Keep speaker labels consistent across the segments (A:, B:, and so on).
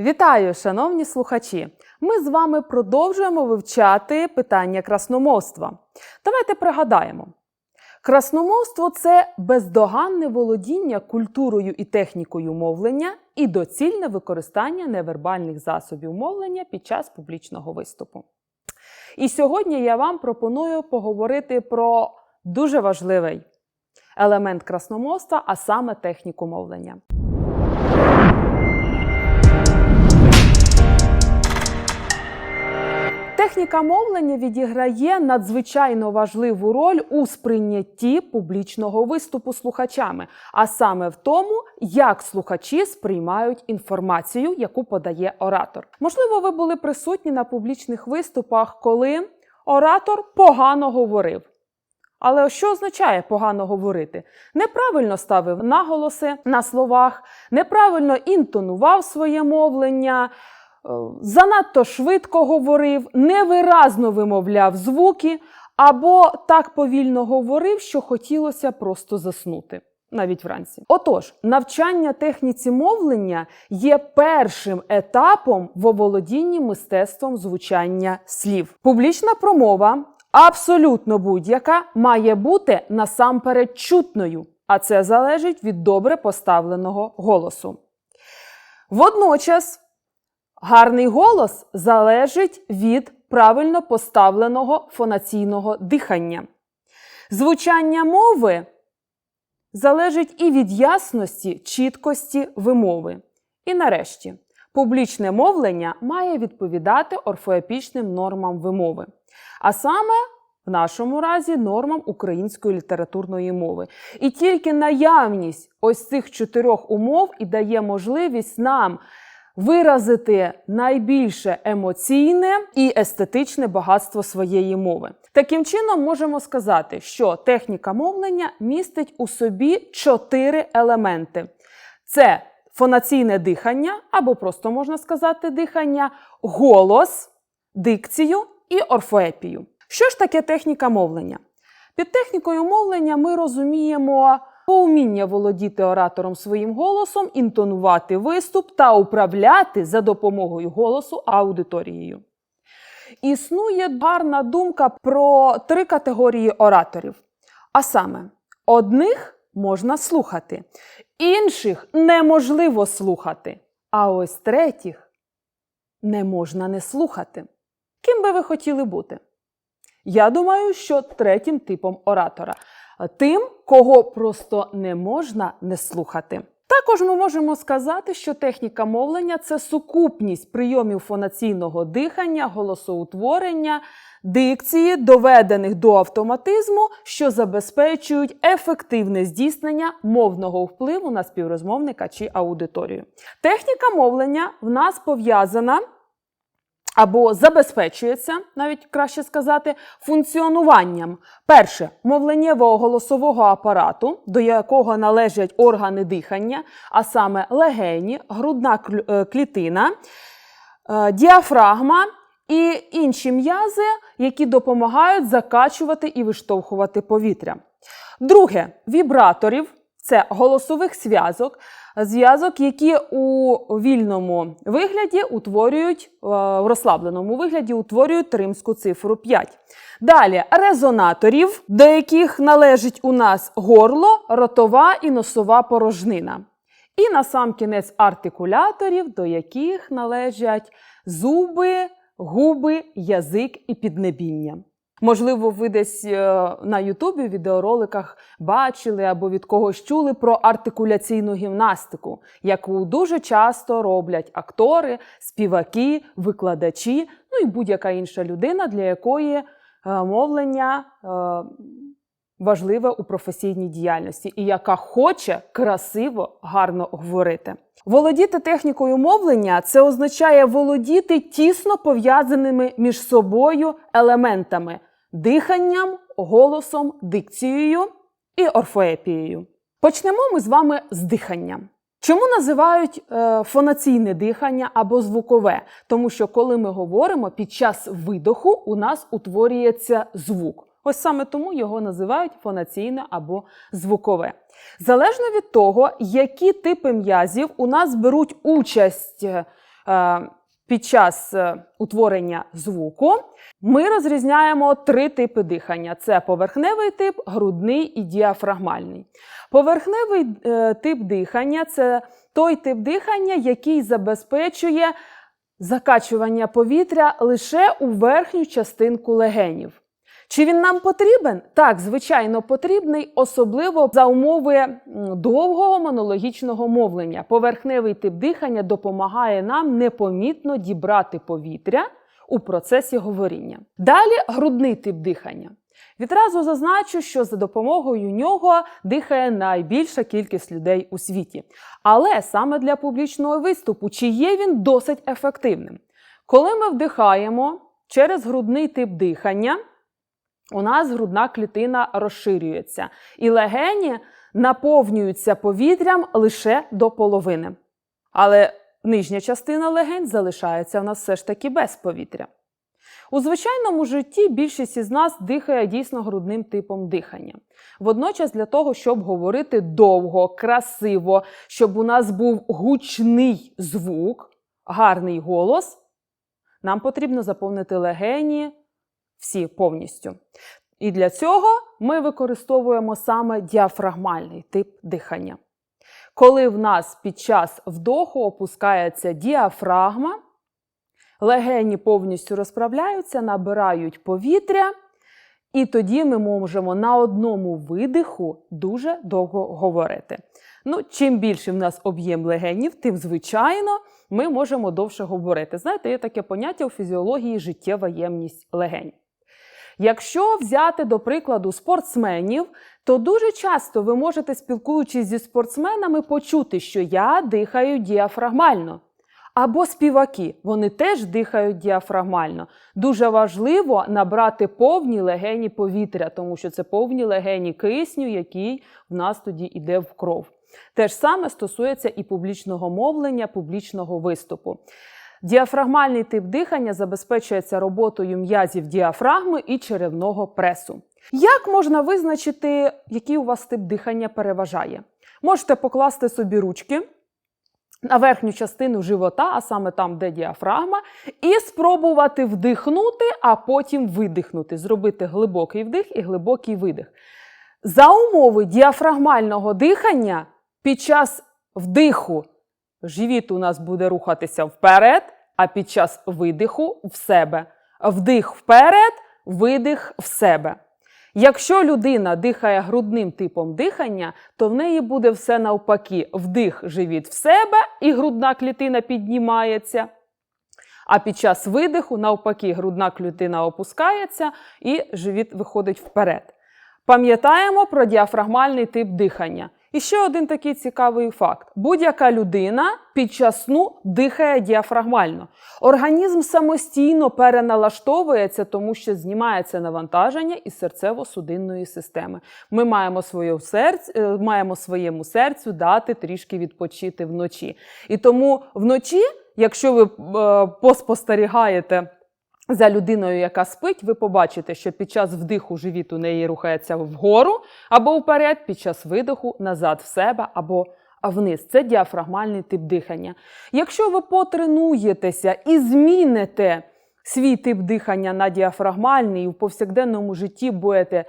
A: Вітаю, шановні слухачі! Ми з вами продовжуємо вивчати питання красномовства. Давайте пригадаємо. Красномовство це бездоганне володіння культурою і технікою мовлення і доцільне використання невербальних засобів мовлення під час публічного виступу. І сьогодні я вам пропоную поговорити про дуже важливий елемент красномовства, а саме техніку мовлення. Техніка мовлення відіграє надзвичайно важливу роль у сприйнятті публічного виступу слухачами, а саме в тому, як слухачі сприймають інформацію, яку подає оратор. Можливо, ви були присутні на публічних виступах, коли оратор погано говорив. Але що означає погано говорити? Неправильно ставив наголоси на словах, неправильно інтонував своє мовлення, занадто швидко говорив, невиразно вимовляв звуки, або так повільно говорив, що хотілося просто заснути. Навіть вранці. Отож, навчання техніці мовлення є першим етапом в оволодінні мистецтвом звучання слів. Публічна промова абсолютно будь-яка має бути насамперед чутною, а це залежить від добре поставленого голосу. Водночас гарний голос залежить від правильно поставленого фонаційного дихання. Звучання мови залежить і від ясності, чіткості вимови. І нарешті, публічне мовлення має відповідати орфоепічним нормам вимови а саме в нашому разі нормам української літературної мови. І тільки наявність ось цих чотирьох умов і дає можливість нам виразити найбільше емоційне і естетичне багатство своєї мови. Таким чином, можемо сказати, що техніка мовлення містить у собі чотири елементи: це фонаційне дихання, або просто можна сказати, дихання, голос, дикцію і орфоепію. Що ж таке техніка мовлення? Під технікою мовлення ми розуміємо поуміння володіти оратором своїм голосом, інтонувати виступ та управляти за допомогою голосу аудиторією. Існує гарна думка про три категорії ораторів. А саме, одних можна слухати, інших неможливо слухати, а ось третіх не можна не слухати. Ким би ви хотіли бути? Я думаю, що третім типом оратора тим, кого просто не можна не слухати. Також ми можемо сказати, що техніка мовлення це сукупність прийомів фонаційного дихання, голосоутворення, дикції, доведених до автоматизму, що забезпечують ефективне здійснення мовного впливу на співрозмовника чи аудиторію. Техніка мовлення в нас пов'язана або забезпечується, навіть краще сказати, функціонуванням перше мовленнєвого голосового апарату, до якого належать органи дихання, а саме легені, грудна е, клітина, е, діафрагма і інші м'язи, які допомагають закачувати і виштовхувати повітря. Друге вібраторів. Це голосових зв'язок, зв'язок, які у вільному вигляді утворюють, е, в розслабленому вигляді утворюють римську цифру 5. Далі резонаторів, до яких належить у нас горло, ротова і носова порожнина. І на сам кінець артикуляторів, до яких належать зуби, губи, язик і піднебіння. Можливо, ви десь е, на Ютубі в відеороликах бачили або від когось чули про артикуляційну гімнастику, яку дуже часто роблять актори, співаки, викладачі, ну і будь-яка інша людина, для якої е, мовлення е, важливе у професійній діяльності і яка хоче красиво, гарно говорити. Володіти технікою мовлення це означає володіти тісно пов'язаними між собою елементами диханням, голосом, дикцією і орфоепією. Почнемо ми з вами з дихання. Чому називають е, фонаційне дихання або звукове? Тому що коли ми говоримо під час видоху, у нас утворюється звук. Ось саме тому його називають фонаційне або звукове. Залежно від того, які типи м'язів у нас беруть участь е, під час е, утворення звуку, ми розрізняємо три типи дихання: це поверхневий тип, грудний і діафрагмальний. Поверхневий е, тип дихання це той тип дихання, який забезпечує закачування повітря лише у верхню частинку легенів. Чи він нам потрібен? Так, звичайно, потрібний, особливо за умови довгого монологічного мовлення. Поверхневий тип дихання допомагає нам непомітно дібрати повітря у процесі говоріння. Далі грудний тип дихання. Відразу зазначу, що за допомогою нього дихає найбільша кількість людей у світі. Але саме для публічного виступу, чи є він досить ефективним? Коли ми вдихаємо через грудний тип дихання, у нас грудна клітина розширюється, і легені наповнюються повітрям лише до половини. Але нижня частина легень залишається в нас все ж таки без повітря. У звичайному житті більшість із нас дихає дійсно грудним типом дихання. Водночас, для того, щоб говорити довго, красиво, щоб у нас був гучний звук, гарний голос, нам потрібно заповнити легені всі повністю. І для цього ми використовуємо саме діафрагмальний тип дихання. Коли в нас під час вдоху опускається діафрагма, легені повністю розправляються, набирають повітря, і тоді ми можемо на одному видиху дуже довго говорити. Ну, чим більше в нас об'єм легенів, тим, звичайно, ми можемо довше говорити. Знаєте, є таке поняття у фізіології життєва ємність легень. Якщо взяти до прикладу спортсменів, то дуже часто ви можете, спілкуючись зі спортсменами, почути, що я дихаю діафрагмально. Або співаки, вони теж дихають діафрагмально. Дуже важливо набрати повні легені повітря, тому що це повні легені кисню, який в нас тоді йде в кров. Те ж саме стосується і публічного мовлення, публічного виступу. Діафрагмальний тип дихання забезпечується роботою м'язів діафрагми і черевного пресу. Як можна визначити, який у вас тип дихання переважає? Можете покласти собі ручки на верхню частину живота, а саме там, де діафрагма, і спробувати вдихнути, а потім видихнути. Зробити глибокий вдих і глибокий видих. За умови діафрагмального дихання під час вдиху живіт у нас буде рухатися вперед, а під час видиху в себе. Вдих вперед, видих в себе. Якщо людина дихає грудним типом дихання, то в неї буде все навпаки: вдих живіт в себе, і грудна клітина піднімається. А під час видиху, навпаки, грудна клітина опускається і живіт виходить вперед. Пам'ятаємо про діафрагмальний тип дихання. І ще один такий цікавий факт: будь-яка людина під час сну дихає діафрагмально. Організм самостійно переналаштовується, тому що знімається навантаження із серцево-судинної системи. Ми маємо своє серце, маємо своєму серцю дати трішки відпочити вночі. І тому вночі, якщо ви е, поспостерігаєте. За людиною, яка спить, ви побачите, що під час вдиху живіт у неї рухається вгору або вперед, під час видиху назад в себе або вниз. Це діафрагмальний тип дихання. Якщо ви потренуєтеся і зміните свій тип дихання на діафрагмальний і в повсякденному житті будете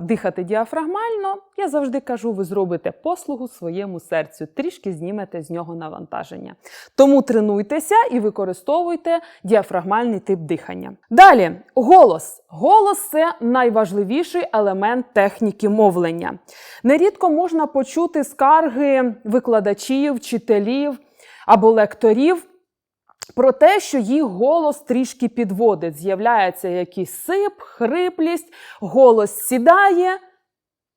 A: дихати діафрагмально, я завжди кажу, ви зробите послугу своєму серцю, трішки знімете з нього навантаження. Тому тренуйтеся і використовуйте діафрагмальний тип дихання. Далі, голос. Голос це найважливіший елемент техніки мовлення. Нерідко можна почути скарги викладачів, вчителів або лекторів. Про те, що їх голос трішки підводить, з'являється якийсь сип, хриплість, голос сідає.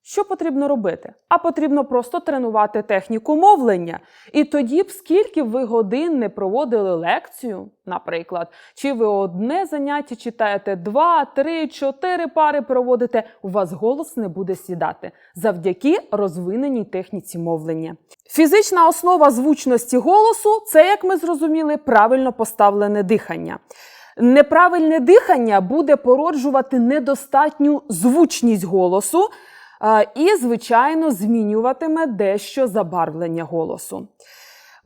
A: Що потрібно робити? А потрібно просто тренувати техніку мовлення. І тоді б, скільки ви годин не проводили лекцію, наприклад, чи ви одне заняття читаєте, два, три, чотири пари проводите, у вас голос не буде сідати завдяки розвиненій техніці мовлення. Фізична основа звучності голосу це, як ми зрозуміли, правильно поставлене дихання. Неправильне дихання буде породжувати недостатню звучність голосу і, звичайно, змінюватиме дещо забарвлення голосу.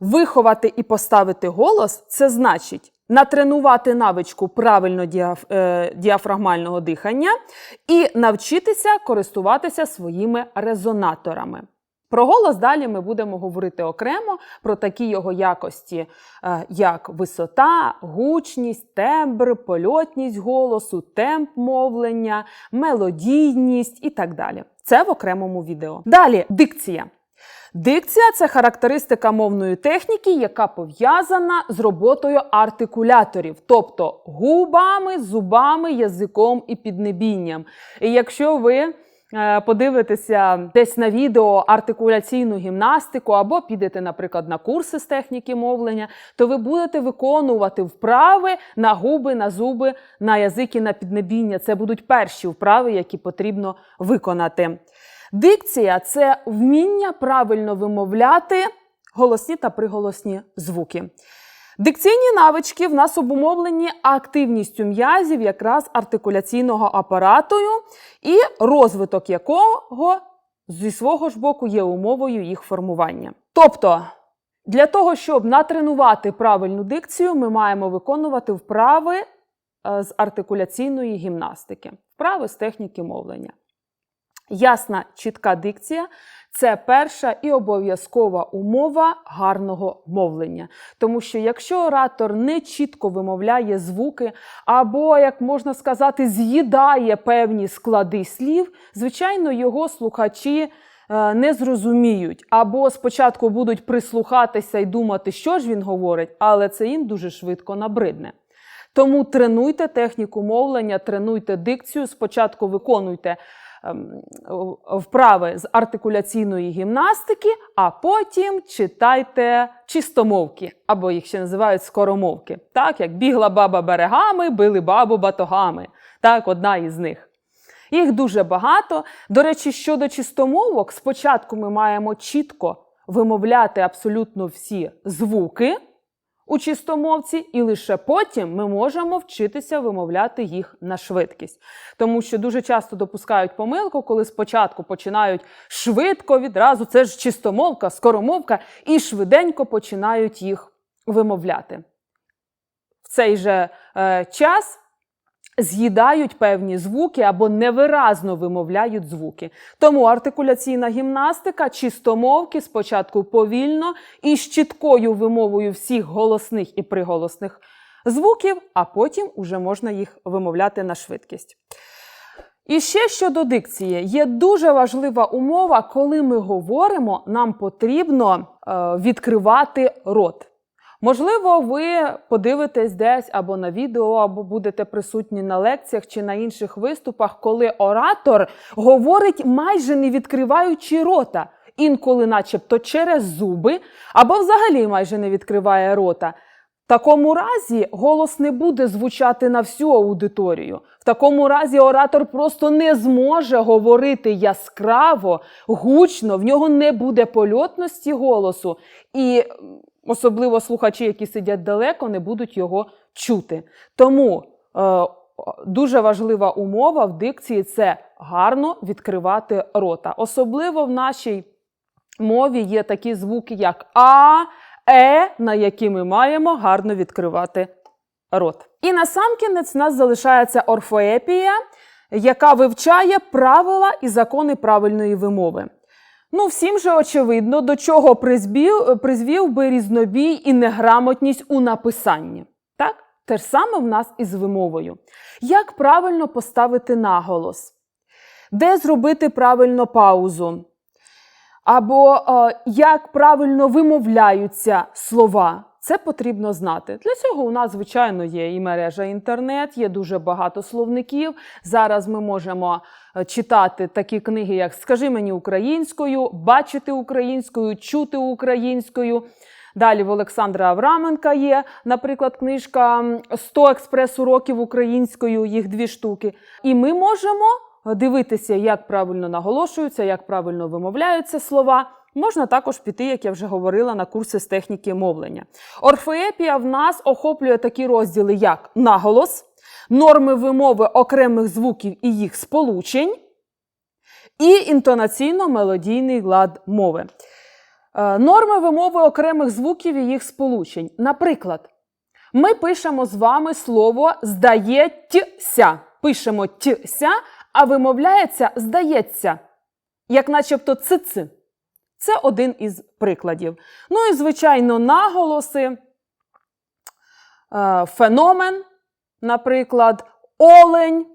A: Виховати і поставити голос це значить натренувати навичку правильно діаф- е, діафрагмального дихання і навчитися користуватися своїми резонаторами. Про голос далі ми будемо говорити окремо про такі його якості, е, як висота, гучність, тембр, польотність голосу, темп мовлення, мелодійність і так далі. Це в окремому відео. Далі дикція. Дикція це характеристика мовної техніки, яка пов'язана з роботою артикуляторів, тобто губами, зубами, язиком і піднебінням. І якщо ви подивитеся десь на відео артикуляційну гімнастику, або підете, наприклад, на курси з техніки мовлення, то ви будете виконувати вправи на губи, на зуби, на язик і на піднебіння. Це будуть перші вправи, які потрібно виконати. Дикція це вміння правильно вимовляти голосні та приголосні звуки. Дикційні навички в нас обумовлені активністю м'язів якраз артикуляційного апарату, і розвиток якого зі свого ж боку є умовою їх формування. Тобто, для того, щоб натренувати правильну дикцію, ми маємо виконувати вправи е, з артикуляційної гімнастики, вправи з техніки мовлення. Ясна, чітка дикція це перша і обов'язкова умова гарного мовлення. Тому що якщо оратор не чітко вимовляє звуки, або, як можна сказати, з'їдає певні склади слів, звичайно, його слухачі е, не зрозуміють, або спочатку будуть прислухатися і думати, що ж він говорить, але це їм дуже швидко набридне. Тому тренуйте техніку мовлення, тренуйте дикцію, спочатку виконуйте вправи з артикуляційної гімнастики, а потім читайте чистомовки, або їх ще називають скоромовки. Так, як бігла баба берегами, били бабу батогами. Так, одна із них. Їх дуже багато. До речі, щодо чистомовок, спочатку ми маємо чітко вимовляти абсолютно всі звуки у чистомовці, і лише потім ми можемо вчитися вимовляти їх на швидкість. Тому що дуже часто допускають помилку, коли спочатку починають швидко відразу, це ж чистомовка, скоромовка, і швиденько починають їх вимовляти. В цей же е, час з'їдають певні звуки або невиразно вимовляють звуки. Тому артикуляційна гімнастика, чистомовки спочатку повільно і з чіткою вимовою всіх голосних і приголосних звуків, а потім уже можна їх вимовляти на швидкість. І ще щодо дикції, є дуже важлива умова, коли ми говоримо, нам потрібно е, відкривати рот. Можливо, ви подивитесь десь або на відео, або будете присутні на лекціях чи на інших виступах, коли оратор говорить майже не відкриваючи рота, інколи, начебто, через зуби, або взагалі майже не відкриває рота. В такому разі голос не буде звучати на всю аудиторію. В такому разі оратор просто не зможе говорити яскраво, гучно, в нього не буде польотності голосу. І особливо слухачі, які сидять далеко, не будуть його чути. Тому е, дуже важлива умова в дикції це гарно відкривати рота. Особливо в нашій мові є такі звуки, як А, Е, на які ми маємо гарно відкривати рот. І насамкінець в нас залишається орфоепія, яка вивчає правила і закони правильної вимови. Ну, всім же очевидно, до чого призвів, призвів би різнобій і неграмотність у написанні. Так? Те ж саме в нас із вимовою. Як правильно поставити наголос? Де зробити правильно паузу? Або е, як правильно вимовляються слова? Це потрібно знати. Для цього у нас, звичайно, є і мережа інтернет, є дуже багато словників. Зараз ми можемо е, читати такі книги, як Скажи мені українською, бачити українською, чути українською. Далі в Олександра Авраменка є, наприклад, книжка м, «100 експрес-уроків українською, їх дві штуки. І ми можемо дивитися, як правильно наголошуються, як правильно вимовляються слова. Можна також піти, як я вже говорила, на курси з техніки мовлення. Орфоепія в нас охоплює такі розділи, як наголос, норми вимови окремих звуків і їх сполучень, і інтонаційно-мелодійний лад мови. Е, Норми вимови окремих звуків і їх сполучень. Наприклад, ми пишемо з вами слово здається. Пишемо тся, а вимовляється здається, як начебто цици. Це один із прикладів. Ну і, звичайно, наголоси, е, феномен, наприклад, олень,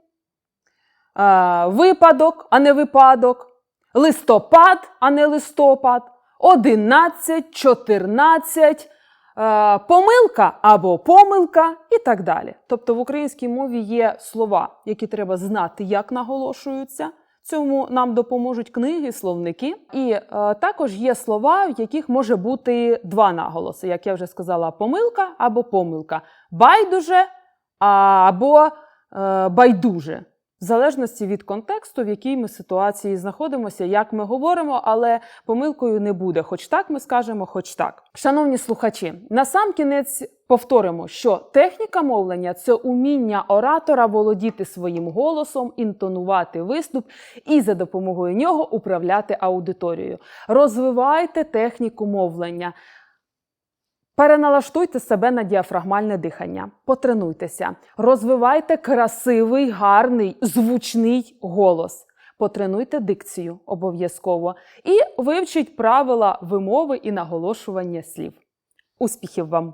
A: е, випадок, а не випадок, листопад, а не листопад, 11, 14, е, помилка або помилка і так далі. Тобто в українській мові є слова, які треба знати, як наголошуються. Цьому нам допоможуть книги, словники. І е, також є слова, в яких може бути два наголоси, як я вже сказала, помилка або помилка, байдуже або е, байдуже. В залежності від контексту, в якій ми ситуації знаходимося, як ми говоримо, але помилкою не буде. Хоч так ми скажемо, хоч так. Шановні слухачі, на сам кінець повторимо, що техніка мовлення це уміння оратора володіти своїм голосом, інтонувати виступ і за допомогою нього управляти аудиторією. Розвивайте техніку мовлення. Переналаштуйте себе на діафрагмальне дихання, потренуйтеся, розвивайте красивий, гарний, звучний голос. Потренуйте дикцію обов'язково і вивчіть правила вимови і наголошування слів. Успіхів вам!